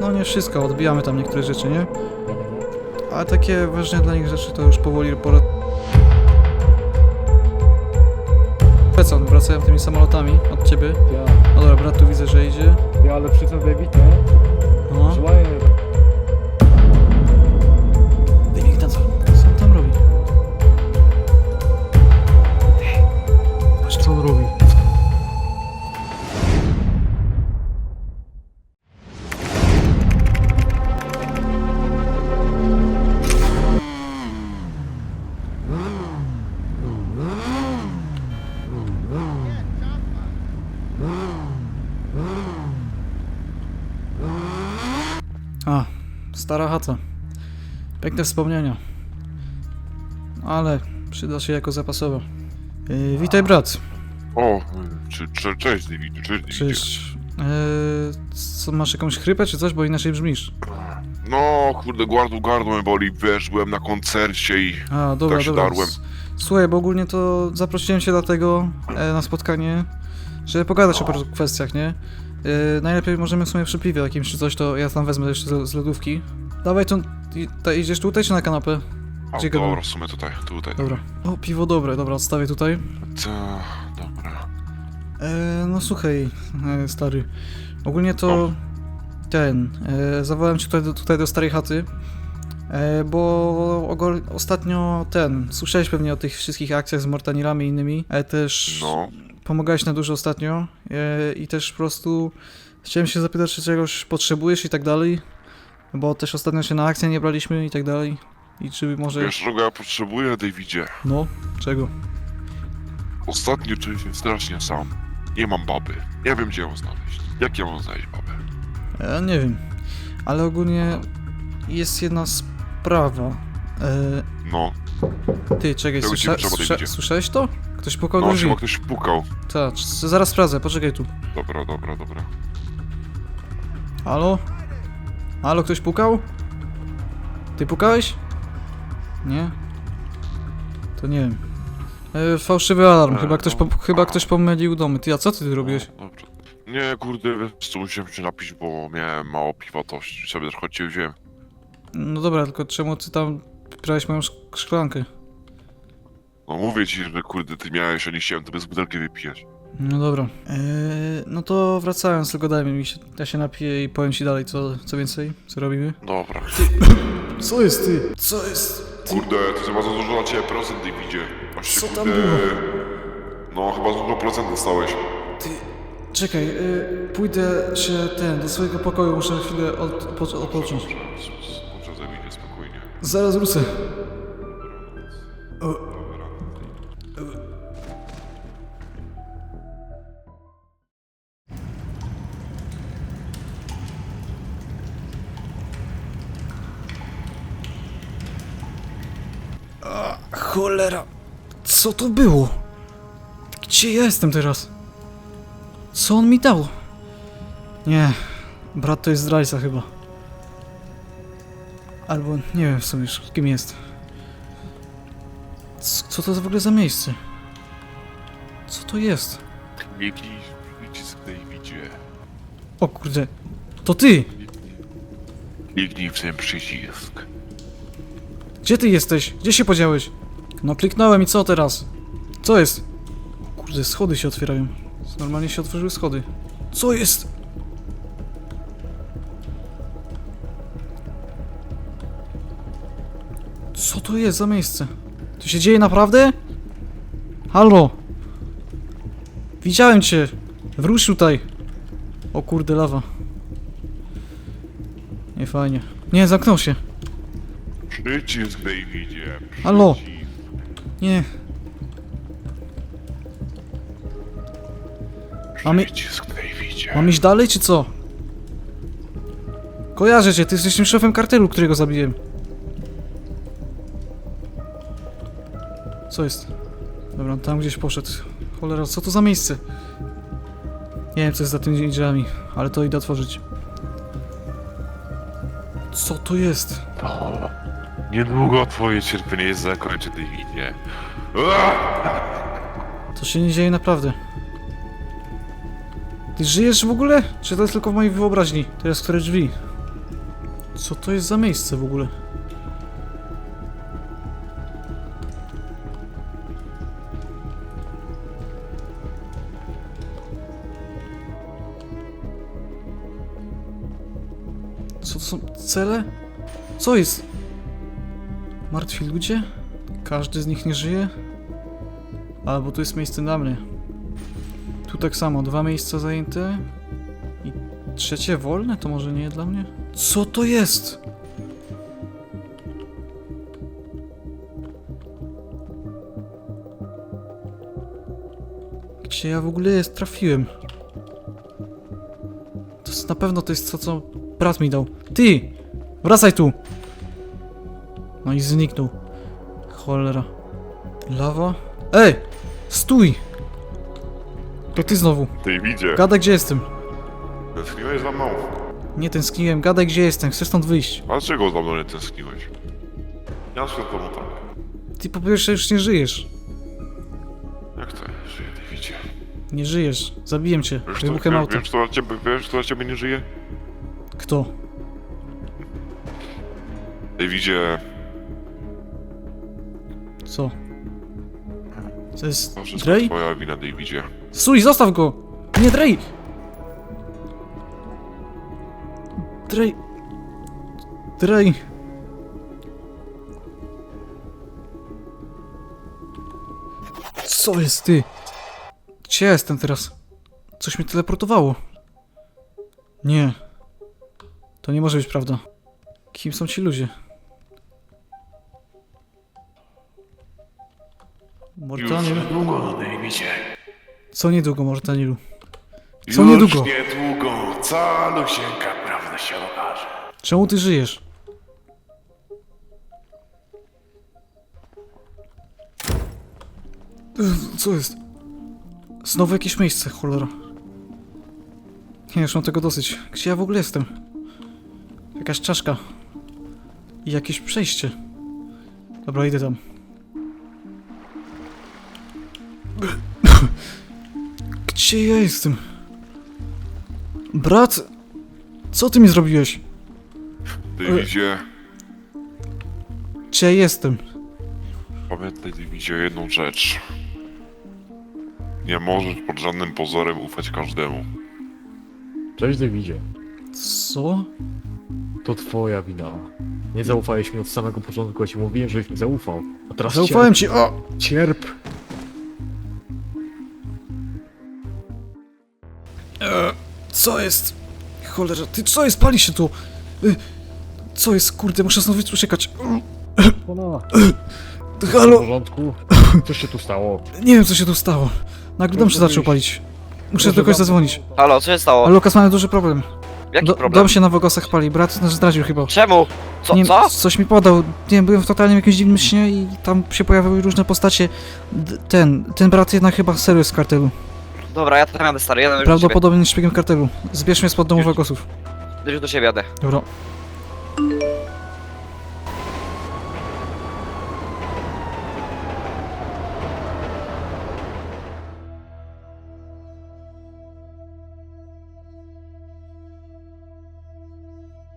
No nie wszystko, odbijamy tam niektóre rzeczy, nie? Ale takie ważne dla nich rzeczy to już powoli pora... Lecą, wracają tymi samolotami od ciebie. Ja, No dobra, brat tu widzę, że idzie. ja ale przy tym David, nie? No. Żelaję. A, stara chata. Piękne wspomnienia. Ale przyda się jako zapasowa. Yy, witaj brat. O, czy, czy, cześć David, cześć David. Czyż... Yy, co, masz jakąś chrypę czy coś, bo inaczej brzmisz? No, kurde, gardło, gardło mnie boli, wiesz, byłem na koncercie i... A, dobra, Tak się dobra. darłem. S- Słuchaj, bo ogólnie to zaprosiłem cię dlatego e, na spotkanie, żeby pogadać o paru kwestiach, nie? Yy, najlepiej możemy w sumie przy piwie jakimś czy coś, to ja tam wezmę jeszcze z, z lodówki. Dawaj, to i- ta, idziesz tutaj czy na kanapę? Gdzie gadamy? dobra, w sumie tutaj, tutaj. Dobra. O, piwo dobre, dobra, odstawię tutaj. Co? Dobra. E, no słuchaj, e, stary. Ogólnie to No. ten. E, zawołałem cię tutaj do, tutaj do starej chaty. E, bo ostatnio ten. Słyszałeś pewnie o tych wszystkich akcjach z Mortanilami i innymi. Ale też No, pomagałeś na dużo ostatnio. E, I też po prostu chciałem się zapytać, czy czegoś potrzebujesz i tak dalej. Bo też ostatnio się na akcję nie braliśmy i tak dalej. I czy może. wiesz czego ja potrzebuję, Davidzie? No, czego? Ostatnio czuję się strasznie sam. Nie mam baby. Nie wiem, gdzie ją znaleźć. Jak ja mam znaleźć babę? Ja nie wiem, ale ogólnie jest jedna sprawa. E, No, ty, czekaj, słysza, słyszałeś to? Ktoś pukał do no, drzwi. chyba ktoś pukał. Tak, c- zaraz sprawdzę, poczekaj tu. Dobra, dobra, dobra. Halo? Halo, ktoś pukał? Ty pukałeś? Nie? To nie wiem. E, fałszywy alarm, E, chyba ktoś, po, chyba ktoś pomylił domy. Ty, a co ty tu robiłeś? No, dobrze. Nie, kurde, wiesz co, musiałem się napić, bo miałem mało piwa, to sobie też. No dobra, tylko czemu ty tam brałeś moją szk- szklankę? No mówię ci, że kurde, ty miałeś, a nie chciałem to bez butelki wypijać. No dobra. Eee, no to wracając, tylko daj mi się, ja się napiję i powiem ci dalej, co, co więcej, co robimy. Dobra. Co jest ty? Co jest? Kurde, to chyba za dużo na ciebie procent Davidzie. Właśnie, Co tam kurde... było? No, chyba za dużo procent dostałeś. Ty, czekaj, y, pójdę się ten, do swojego pokoju, muszę chwilę od, po, odpocząć. Davidzie, spokojnie. Zaraz wrócę. O, Cholera. Co to było? Gdzie ja jestem teraz? Co on mi dał? Nie, brat to jest zdrajca chyba. Albo nie wiem w sumie już kim jest. C- Co to w ogóle za miejsce? Co to jest? Kliknij przycisk Davidzie. O kurde, to ty! Kliknij w ten przycisk. Gdzie ty jesteś? Gdzie się podziałeś? No kliknąłem i co teraz? Co jest? Kurde, schody się otwierają. Normalnie się otworzyły schody. Co jest? Co to jest za miejsce? To się dzieje naprawdę? Halo? Widziałem cię! Wróć tutaj! O kurde, lawa. Nie fajnie. Nie, zamknął się. Przycisk Davidzie. Halo? Nie. Mamy- Przycisk Davidzie. Mam iść dalej, czy co? Kojarzę cię, ty jesteś tym szefem kartelu, którego zabiłem. Co jest? Dobra, tam gdzieś poszedł. Cholera, co to za miejsce? Nie wiem, co jest za tymi drzwiami, ale to idę otworzyć. Co to jest? To... Niedługo twoje cierpienie zakończy, Davidzie. To się nie dzieje naprawdę. Ty żyjesz w ogóle? Czy to jest tylko w mojej wyobraźni? Teraz które drzwi? Co to jest za miejsce w ogóle? Co to są cele? Co jest? Martwi ludzie? Każdy z nich nie żyje? Albo to jest miejsce dla mnie. Tu tak samo, dwa miejsca zajęte. I trzecie wolne? To może nie dla mnie? Co to jest? Gdzie ja w ogóle jest? Trafiłem. To jest, na pewno to jest to, co brat mi dał. Ty! Wracaj tu! No i zniknął. Cholera. Lawa? Ej! Stój! To ty znowu. Davidzie, Gadaj gdzie jestem. tęskniłeś za mną? Nie tęskniłem, gadaj gdzie jestem, chcę stąd wyjść. Dlaczego za mną nie tęskniłeś? Ja się tobą tak. Ty po pierwsze już nie żyjesz. Jak to żyje, Davidzie? Nie żyjesz. Zabiję cię. Wiesz, Wybuchem auta. wiesz, kto dla ciebie, wiesz, kto dla ciebie nie żyje? Kto? Davidzie, Co? To jest to wszystko Drej? twoja wina, Davidzie. Stój, zostaw go! Nie Drej! Drej... Drej... Co jest ty? Gdzie ja jestem teraz? Coś mnie teleportowało. Nie. To nie może być prawda. Kim są ci ludzie? Mortaniel? niedługo, Davidzie. Co niedługo, Mortanielu? Już Co niedługo? niedługo. Lusieńka prawda się okaże. Czemu ty żyjesz? Co jest? Znowu jakieś miejsce, cholera. Nie, już mam tego dosyć. Gdzie ja w ogóle jestem? Jakaś czaszka. I jakieś przejście. Dobra, idę tam. Gdzie ja jestem? Brat? Co ty mi zrobiłeś? Davidzie, Gdzie ja jestem? pamiętaj, Davidzie, jedną rzecz. Nie możesz pod żadnym pozorem ufać każdemu. Cześć Davidzie. Co? To twoja wina. Nie zaufałeś mi od samego początku, ja ci mówiłem, żebyś mi zaufał. A teraz Zaufałem cierp. ci. O! Cierp. E, co jest? Cholera, ty co jest? Pali się tu! E, co jest? Kurde, muszę znowu uciekać. Ona. W Halo! porządku? Co się tu stało? Nie wiem, co się tu stało. Nagle dom się zaczął palić. Muszę do kogoś zadzwonić. Halo, co się stało? Ale Lukas, mamy duży problem. Jaki Do, problem? dom się na Wogosach pali. Brat nas zdradził chyba. Czemu? Co? nie, co? Coś mi podał. Nie wiem, byłem w totalnym jakimś dziwnym śnie i tam się pojawiały różne postacie. D ten, ten brat jednak chyba serio z kartelu. Dobra, ja tam jadę stary, jadę już do. Prawdopodobnie szpiegiem kartelu. Zbierz mnie spod domu. Już do ciebie jadę. Dobra.